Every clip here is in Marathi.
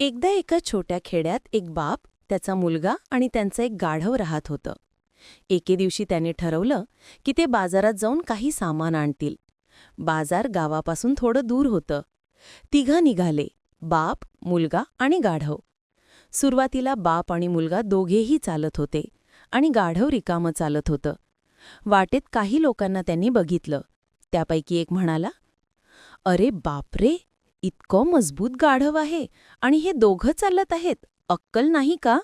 एकदा एका छोट्या खेड्यात एक बाप त्याचा मुलगा आणि त्यांचं एक गाढव राहत होतं. एके दिवशी त्याने ठरवलं की ते बाजारात जाऊन काही सामान आणतील. बाजार गावापासून थोडं दूर होतं. तिघं निघाले बाप मुलगा आणि गाढव. सुरुवातीला बाप आणि मुलगा दोघेही चालत होते आणि गाढव रिकामं चालत होतं. वाटेत काही लोकांना त्यांनी बघितलं. त्यापैकी एक म्हणाला अरे बापरे! इतकं मजबूत गाढव आहे आणि हे दोघं चालत आहेत अक्कल नाही का?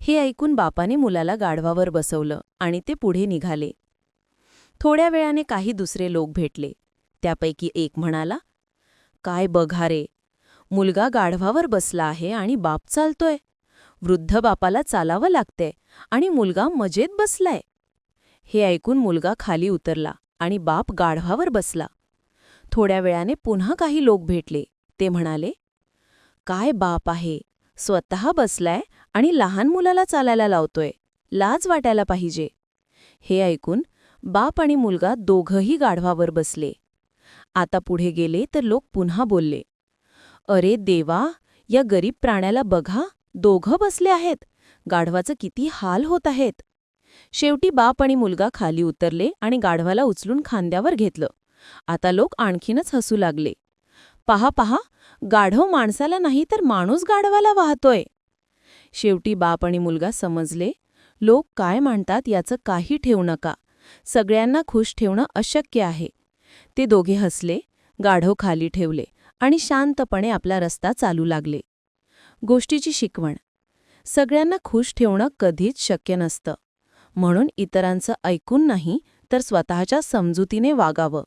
हे ऐकून बापाने मुलाला गाढवावर बसवलं आणि ते पुढे निघाले. थोड्या वेळाने काही दुसरे लोक भेटले. त्यापैकी एक म्हणाला काय बघा रे मुलगा गाढवावर बसला आहे आणि बाप चालतोय. वृद्ध बापाला चालावं लागतंय आणि मुलगा मजेत बसलाय. हे ऐकून मुलगा खाली उतरला आणि बाप गाढवावर बसला. थोड्या वेळाने पुन्हा काही लोक भेटले. ते म्हणाले काय बाप आहे. स्वतः बसलाय आणि लहान मुलाला चालायला लावतोय. लाज वाटायला पाहिजे. हे ऐकून बाप आणि मुलगा दोघंही गाढवावर बसले. आता पुढे गेले तर लोक पुन्हा बोलले अरे देवा या गरीब प्राण्याला बघा दोघं बसले आहेत. गाढवाचं किती हाल होत आहेत. शेवटी बाप आणि मुलगा खाली उतरले आणि गाढवाला उचलून खांद्यावर घेतलं. आता लोक आणखीनच हसू लागले. पहा पहा गाढव माणसाला नाही तर माणूस गाढवाला वाहतोय. शेवटी बाप आणि मुलगा समजले लोक काय म्हणतात याचं काही ठेवू नका. सगळ्यांना खुश ठेवणं अशक्य आहे. ते दोघे हसले गाढव खाली ठेवले आणि शांतपणे आपला रस्ता चालू लागले. गोष्टीची शिकवण. सगळ्यांना खुश ठेवणं कधीच शक्य नसतं. म्हणून इतरांचं ऐकून नाही तर स्वतःच्या समजुतीने वागावं.